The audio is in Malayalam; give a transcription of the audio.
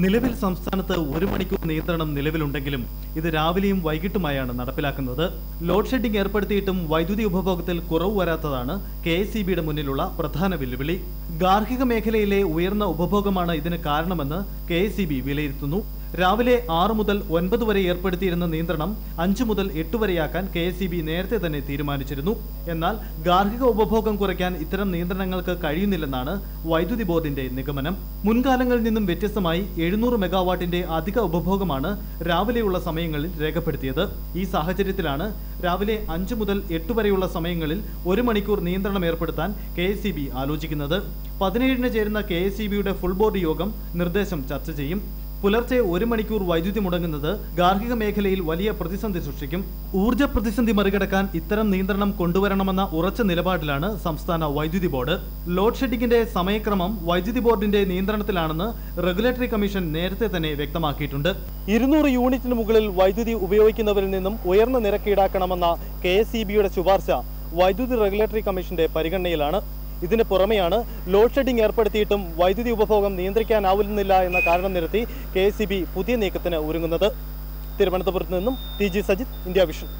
നിലവിൽ സംസ്ഥാനത്ത് ഒരു മണിക്കൂർ നിയന്ത്രണം നിലവിലുണ്ടെങ്കിലും ഇത് രാവിലെയും വൈകിട്ടുമായാണ് നടപ്പിലാക്കുന്നത്. ലോഡ് ഷെഡിംഗ് ഏർപ്പെടുത്തിയിട്ടും വൈദ്യുതി ഉപഭോഗത്തിൽ കുറവ് വരാത്തതാണ് കെ എസ് മുന്നിലുള്ള പ്രധാന വെല്ലുവിളി. ഗാർഹിക മേഖലയിലെ ഉയർന്ന ഉപഭോഗമാണ് ഇതിന് കാരണമെന്ന് കെ വിലയിരുത്തുന്നു. രാവിലെ ആറ് മുതൽ ഒൻപത് വരെ ഏർപ്പെടുത്തിയിരുന്ന നിയന്ത്രണം അഞ്ച് മുതൽ എട്ട് വരെയാക്കാൻ കെ എസ് നേരത്തെ തന്നെ തീരുമാനിച്ചിരുന്നു. എന്നാൽ ഗാർഹിക ഉപഭോഗം കുറയ്ക്കാൻ ഇത്തരം നിയന്ത്രണങ്ങൾക്ക് കഴിയുന്നില്ലെന്നാണ് വൈദ്യുതി ബോർഡിന്റെ നിഗമനം. മുൻകാലങ്ങളിൽ നിന്നും വ്യത്യസ്തമായി എഴുന്നൂറ് മെഗാവാട്ടിന്റെ അധിക ഉപഭോഗമാണ് രാവിലെയുള്ള സമയങ്ങളിൽ രേഖപ്പെടുത്തിയത്. ഈ സാഹചര്യത്തിലാണ് രാവിലെ അഞ്ച് മുതൽ എട്ട് വരെയുള്ള സമയങ്ങളിൽ ഒരു മണിക്കൂർ നിയന്ത്രണം ഏർപ്പെടുത്താൻ കെ ആലോചിക്കുന്നത്. പതിനേഴിന് ചേരുന്ന കെ എസ് ഫുൾ ബോർഡ് യോഗം നിർദ്ദേശം ചർച്ച ചെയ്യും. പുലർച്ചെ ഒരു മണിക്കൂർ വൈദ്യുതി മുടങ്ങുന്നത് ഗാർഹിക മേഖലയിൽ വലിയ പ്രതിസന്ധി സൃഷ്ടിക്കും. ഊർജ പ്രതിസന്ധി മറികടക്കാൻ ഇത്തരം നിയന്ത്രണം കൊണ്ടുവരണമെന്ന ഉറച്ച നിലപാടിലാണ് സംസ്ഥാന വൈദ്യുതി ബോർഡ്. ലോഡ് ഷെഡിങ്ങിന്റെ സമയക്രമം വൈദ്യുതി ബോർഡിന്റെ നിയന്ത്രണത്തിലാണെന്ന് റെഗുലേറ്ററി കമ്മീഷൻ നേരത്തെ തന്നെ വ്യക്തമാക്കിയിട്ടുണ്ട്. ഇരുന്നൂറ് യൂണിറ്റിന് മുകളിൽ വൈദ്യുതി ഉപയോഗിക്കുന്നവരിൽ നിന്നും ഉയർന്ന നിരക്ക് ഈടാക്കണമെന്ന കെ ശുപാർശ വൈദ്യുതി റെഗുലേറ്ററി കമ്മീഷന്റെ പരിഗണനയിലാണ്. ഇതിന് പുറമെയാണ് ലോഡ് ഷെഡിംഗ് ഏർപ്പെടുത്തിയിട്ടും വൈദ്യുതി ഉപഭോഗം നിയന്ത്രിക്കാനാവുന്നില്ല എന്ന കാരണം നിരത്തി കെ പുതിയ നീക്കത്തിന് ഒരുങ്ങുന്നത്. തിരുവനന്തപുരത്ത് നിന്നും ടി സജിത് ഇന്ത്യ വിഷൻ.